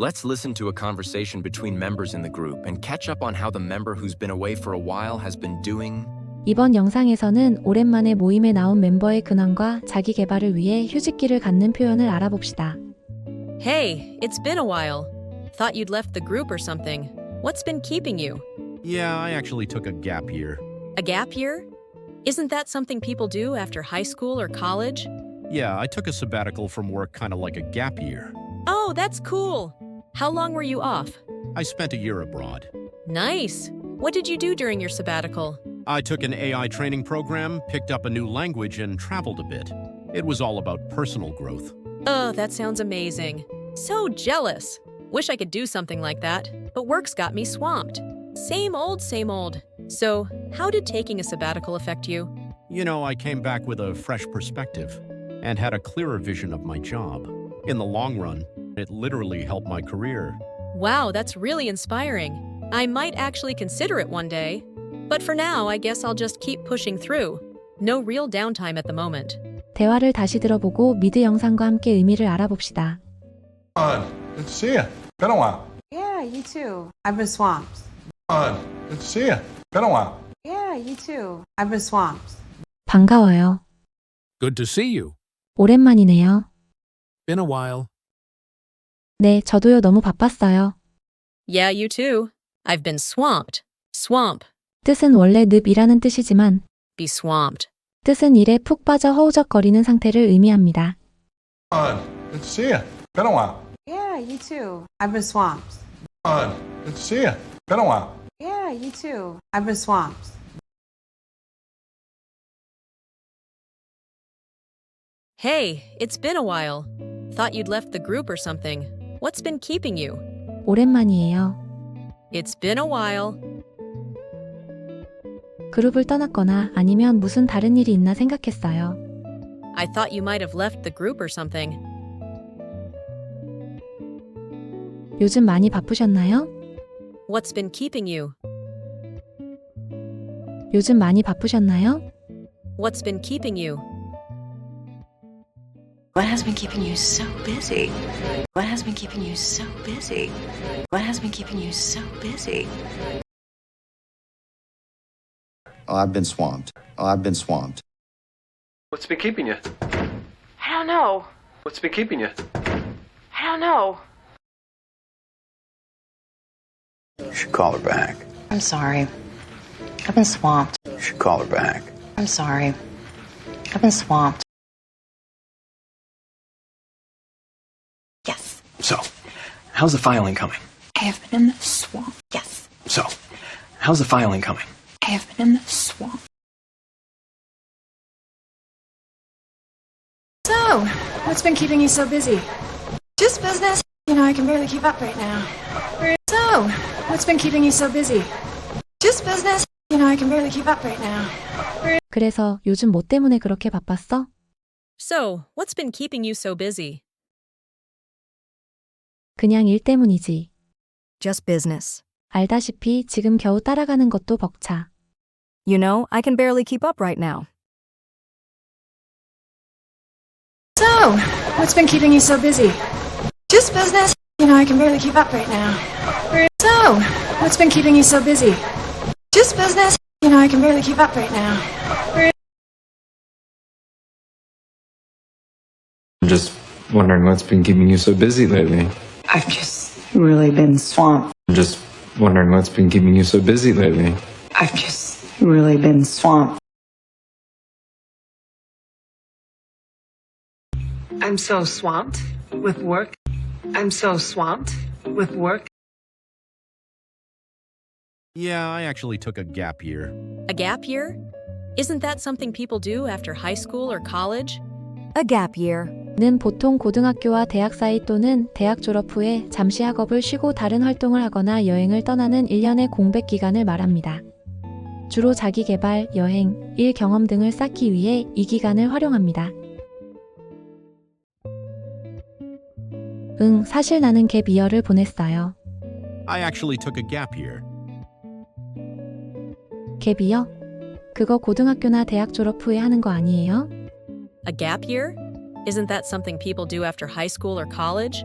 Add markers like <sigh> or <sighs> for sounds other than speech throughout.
Let's listen to a conversation between members in the group and catch up on how the member who's been away for a while has been doing. 이번 영상에서는 오랜만에 모임에 나온 멤버의 근황과 자기 개발을 위해 휴식기를 갖는 표현을 알아봅시다. Hey, it's been a while. Thought you'd left the group or something. What's been keeping you? Yeah, I actually took a gap year. A gap year? Isn't that something people do after high school or college? Yeah, I took a sabbatical from work kind of like a gap year. Oh, that's cool. How long were you off? I spent a year abroad. Nice. What did you do during your sabbatical? I took an AI training program, picked up a new language, and traveled a bit. It was all about personal growth. Oh, that sounds amazing. So jealous. Wish I could do something like that, but work's got me swamped. Same old, same old. So, how did taking a sabbatical affect you? You know, I came back with a fresh perspective and had a clearer vision of my job. In the long run, it literally helped my career. Wow, that's really inspiring. I might actually consider it one day. But for now, I guess I'll just keep pushing through. No real downtime at the moment. 대화를 다시 들어보고 미드 영상과 함께 의미를 알아봅시다. Good to see you. Been a while. Yeah, you too. I've been swamped. Good to see you. Been a while. Yeah, you too. I've been swamped. 반가워요. Good to see you. 오랜만이네요. Been a while. 네, 저도요 너무 바빴어요. Yeah, you too. I've been swamped. Swamp. 뜻은 원래 늪이라는 뜻이지만 Be swamped. 뜻은 일에 푹 빠져 허우적거리는 상태를 의미합니다. Good to see you. Been a while. Yeah, you too. I've been swamped. Good to see you. Been a while. Yeah, you too. I've been swamped. Hey, it's been a while. Thought you'd left the group or something. What's been keeping you? 오랜만이에요. It's been a while. 그룹을 떠났거나 아니면 무슨 다른 일이 있나 생각했어요. I thought you might have left the group or something. 요즘 많이 바쁘셨나요? What's been keeping you? 요즘 많이 바쁘셨나요? What's been keeping you? What has been keeping you so busy? What has been keeping you so busy? What has been keeping you so busy? Oh, I've been swamped. Oh, I've been swamped. What's been keeping you? I don't know. What's been keeping you? I don't know. You should call her back. I'm sorry. I've been swamped. You should call her back. I'm sorry. I've been swamped. Yes. So, how's the filing coming? I have been in the swamp. Yes. So, how's the filing coming? I have been in the swamp. So, what's been keeping you so busy? Just business. You know, I can barely keep up right now. So, what's been keeping you so busy? Just business. You know, I can barely keep up right now. 그래서 요즘 뭐 때문에 그렇게 바빴어? So, what's been keeping you so busy? 그냥 일 때문이지. Just business. 알다시피 지금 겨우 따라가는 것도 벅차. You know, I can barely keep up right now. So, what's been keeping you so busy? Just business. You know, I can barely keep up right now. So, what's been keeping you so busy? Just business. You know, I can barely keep up right now. I'm just wondering what's been keeping you so busy lately. I've just really been swamped. I'm just wondering what's been keeping you so busy lately. I've just really been swamped. I'm so swamped with work. I'm so swamped with work. Yeah, I actually took a gap year. A gap year? Isn't that something people do after high school or college? A gap year. 는 보통 고등학교와 대학 사이 또는 대학 졸업 후에 잠시 학업을 쉬고 다른 활동을 하거나 여행을 떠나는 1년의 공백 기간을 말합니다. 주로 자기 개발, 여행, 일 경험 등을 쌓기 위해 이 기간을 활용합니다. 응, 사실 나는 갭 이어를 보냈어요. I actually took a gap year. 갭 이어? 그거 고등학교나 대학 졸업 후에 하는 거 아니에요? A gap year? Isn't that something people do after high school or college?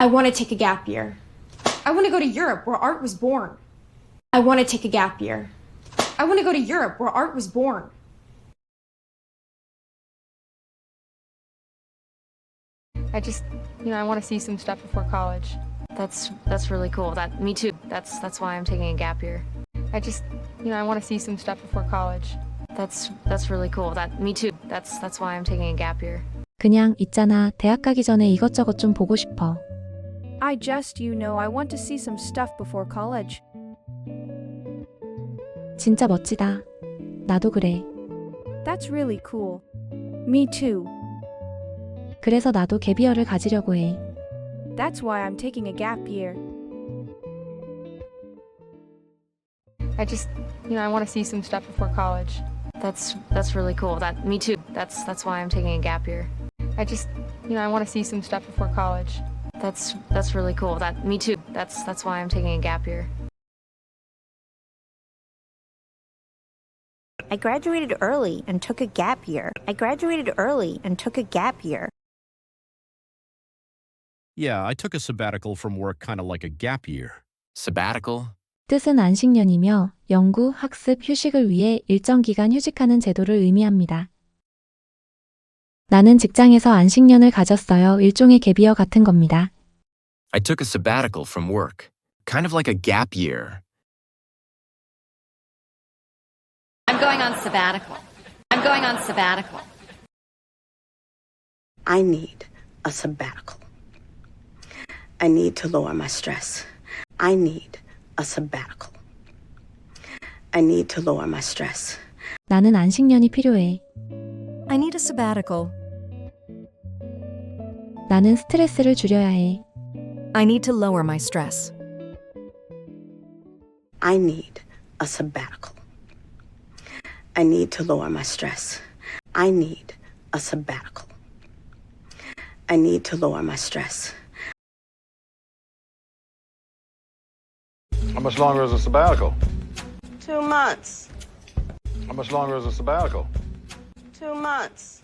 I want to take a gap year. I want to go to Europe where art was born. I want to take a gap year. I want to go to Europe where art was born. I just, you know, I want to see some stuff before college. That's that's really cool. That me too. That's that's why I'm taking a gap year. I just, you know, I want to see some stuff before college. That's that's really cool. That me too. That's that's why I'm taking a gap year. 그냥 있잖아. 대학 가기 전에 이것저것 좀 보고 싶어. I just, you know, I want to see some stuff before college. 진짜 멋지다. 나도 그래. That's really cool. Me too. 그래서 나도 갭이어를 가지려고 해. That's why I'm taking a gap year. I just, you know, I want to see some stuff before college. That's that's really cool. That me too. That's that's why I'm taking a gap year. I just, you know, I want to see some stuff before college. That's that's really cool. That me too. That's that's why I'm taking a gap year. I graduated early and took a gap year. I graduated early and took a gap year. Yeah, I took a sabbatical from work kind of like a gap year. Sabbatical? 뜻은 안식년이며 연구, 학습, 휴식을 위해 일정 기간 휴직하는 제도를 의미합니다. 나는 직장에서 안식년을 가졌어요. 일종의 갭이어 같은 겁니다. I took a sabbatical from work. Kind of like a gap year. I'm going on sabbatical. I'm going on sabbatical. I need a sabbatical. I need to lower my stress. I need a sabbatical. I need to lower my stress. 나는 안식년이 필요해. I need a sabbatical. 나는 스트레스를 줄여야 해. I need to lower my stress. I need a sabbatical. I need to lower my stress. I need a sabbatical. I need to lower my stress. How much longer is a sabbatical? Two months. How much longer is a sabbatical? Two months.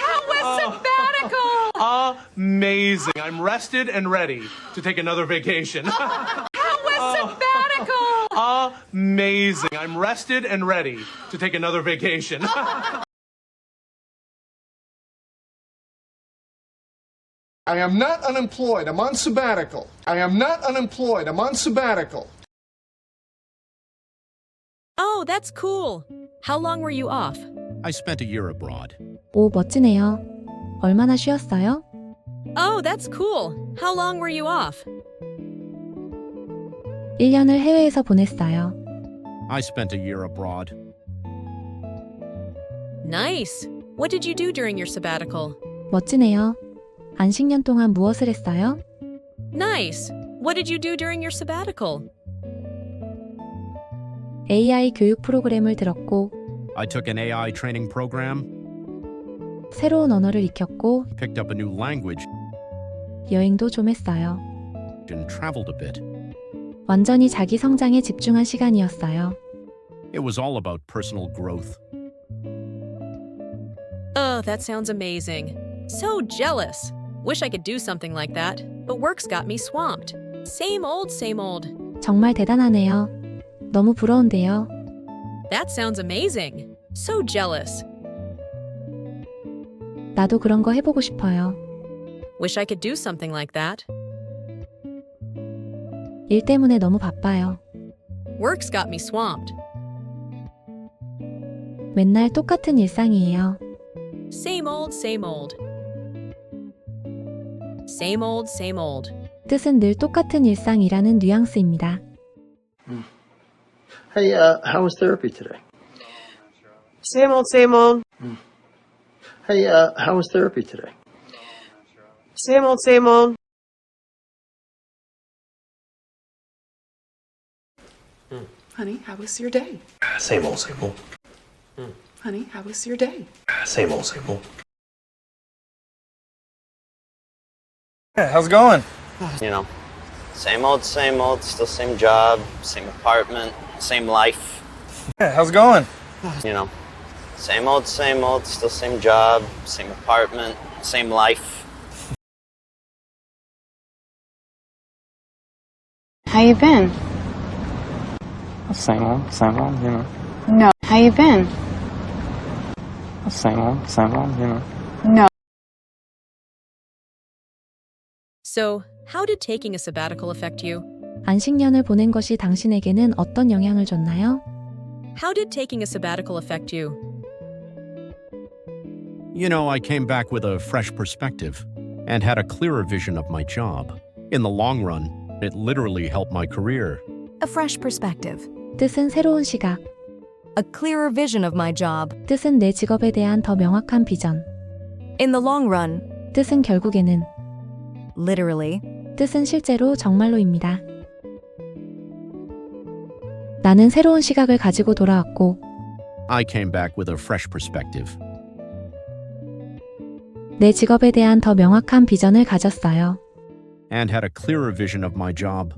How was sabbatical? Amazing. I'm rested and ready to take another vacation. <laughs> How was sabbatical? Amazing. I'm rested and ready to take another vacation. <laughs> I am not unemployed. I'm on sabbatical. I am not unemployed. I'm on sabbatical. Oh, that's cool. How long were you off? I spent a year abroad. 오, 멋지네요. 얼마나 쉬었어요? Oh, that's cool. How long were you off? 1년을 해외에서 보냈어요. I spent a year abroad. Nice. What did you do during your sabbatical? 멋지네요. 안식년 동안 무엇을 했어요? Nice. What did you do during your sabbatical? AI 교육 프로그램을 들었고, I took an AI training program, 새로운 언어를 익혔고, picked up a new language, 여행도 좀 했어요. and traveled a bit. 완전히 자기 성장에 집중한 시간이었어요. It was all about personal growth. Oh, that sounds amazing. So jealous. Wish I could do something like that, but work's got me swamped. Same old, same old. 정말 대단하네요. 너무 부러운데요. That sounds amazing. So jealous. 나도 그런 거 해보고 싶어요. Wish I could do something like that. 일 때문에 너무 바빠요. Work's got me swamped. 맨날 똑같은 일상이에요. Same old, same old. Same old, same old. 뜻은 늘 똑같은 일상이라는 뉘앙스입니다. Hey, uh, how was therapy today? Same old, same old. Hey, uh, how was therapy today? Same old, same old. Honey, how was your day? Same old, same old. Honey, how was your day? Same old, same old. how's it going? You know, same old, same old, still same job, same apartment, same life. Yeah, how's it going? You know, Same old, same old, still same job, same apartment, same life. How you been? Same old, same old, you know. No. How you been? Same old, same old, you know. No. So, how did taking a sabbatical affect you? 안식년을 보낸 것이 당신에게는 어떤 영향을 줬나요? How did taking a sabbatical affect you? You know, I came back with a fresh perspective and had a clearer vision of my job. In the long run, it literally helped my career. A fresh perspective. 뜻은 새로운 시각, A clearer vision of my job. 뜻은 내 직업에 대한 더 명확한 비전, In the long run, 뜻은 결국에는, literally, 뜻은 실제로 정말로입니다. 나는 새로운 시각을 가지고 돌아왔고, I came back with a fresh perspective 내 직업에 대한 더 명확한 비전을 가졌어요. and had a clearer vision of my job.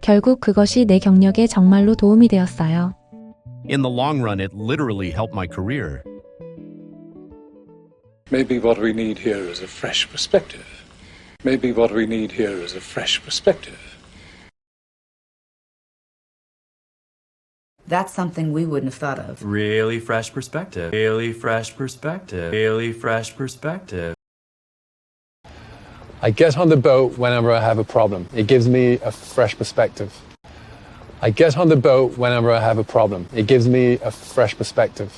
결국 그것이 내 경력에 정말로 도움이 되었어요. In the long run, it literally helped my career. Maybe what we need here is a fresh perspective. Maybe what we need here is a fresh perspective. That's something we wouldn't have thought of. Really fresh perspective. Really fresh perspective. Really fresh perspective. I get on the boat whenever I have a problem. It gives me a fresh perspective. I get on the boat whenever I have a problem. It gives me a fresh perspective.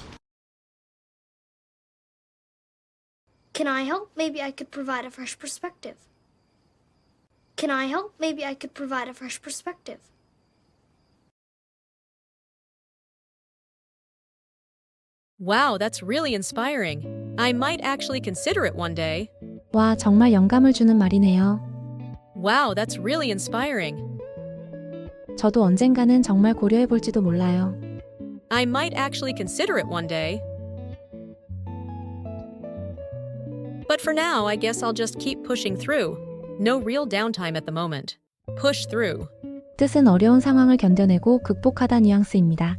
Can I help? Maybe I could provide a fresh perspective. Can I help? Maybe I could provide a fresh perspective. Wow, that's really inspiring. I might actually consider it one day. 와, 정말 영감을 주는 말이네요. Wow, that's really inspiring. 저도 언젠가는 정말 고려해 볼지도 몰라요. I might actually consider it one day. But for now, I guess I'll just keep pushing through. No real downtime at the moment. Push through. 뜻은 어려운 상황을 견뎌내고 극복하다 뉘앙스입니다.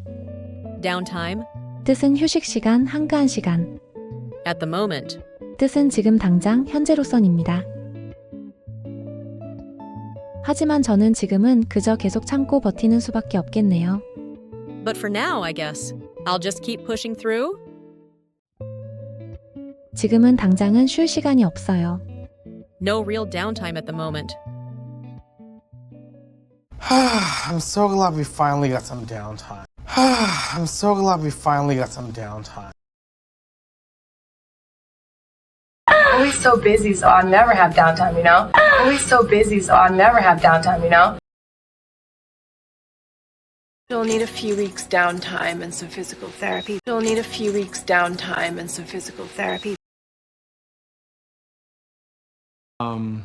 Downtime. 뜻은 휴식 시간, 한가한 시간. At the moment. 뜻은 지금 당장, 현재로선입니다. 하지만 저는 지금은 그저 계속 참고 버티는 수밖에 없겠네요. But for now, I guess. I'll just keep pushing through. 지금은 당장은 쉴 시간이 없어요. No real downtime at the moment. I'm so glad we finally got some downtime. <sighs> I'm so glad we finally got some downtime. Always so busy, so I'll never have downtime, you know? Always so busy, so I'll never have downtime, you know? You'll need a few weeks downtime and some physical therapy. You'll need a few weeks downtime and some physical therapy. Um,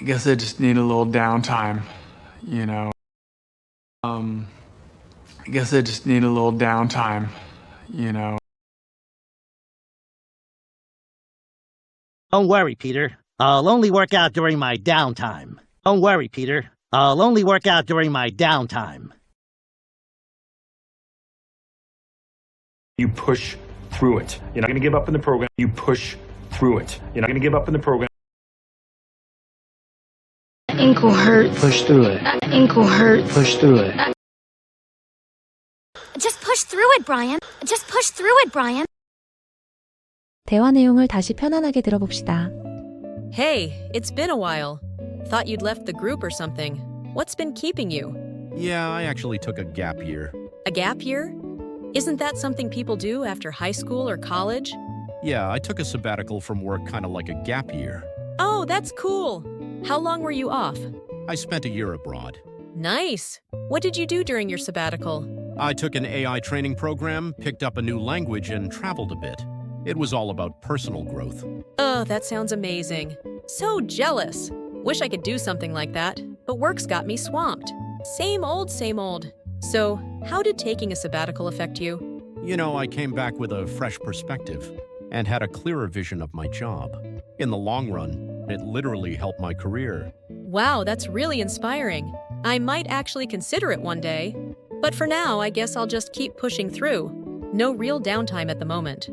I guess I just need a little downtime, you know. Um, I guess I just need a little downtime, you know. Don't worry, Peter. I'll only work out during my downtime. Don't worry, Peter. I'll only work out during my downtime. You push through it. You're not going to give up in the program. You push through it. You're not going to give up in the program. Ankle hurts. Push through it. Ankle hurts. Push through it Just push through it, Brian. Just push through it, Brian. 대화 내용을 다시 편안하게 들어봅시다. Hey, it's been a while. Thought you'd left the group or something. What's been keeping you? Yeah, I actually took a gap year. A gap year? Isn't that something people do after high school or college? Yeah, I took a sabbatical from work kind of like a gap year. Oh, that's cool. How long were you off? I spent a year abroad. Nice. What did you do during your sabbatical? I took an AI training program, picked up a new language, and traveled a bit. It was all about personal growth. Oh, that sounds amazing. So jealous. Wish I could do something like that, but work's got me swamped. Same old, same old. So, how did taking a sabbatical affect you? You know, I came back with a fresh perspective and had a clearer vision of my job. In the long run, it literally helped my career. Wow, that's really inspiring. I might actually consider it one day. But for now, I guess I'll just keep pushing through. No real downtime at the moment.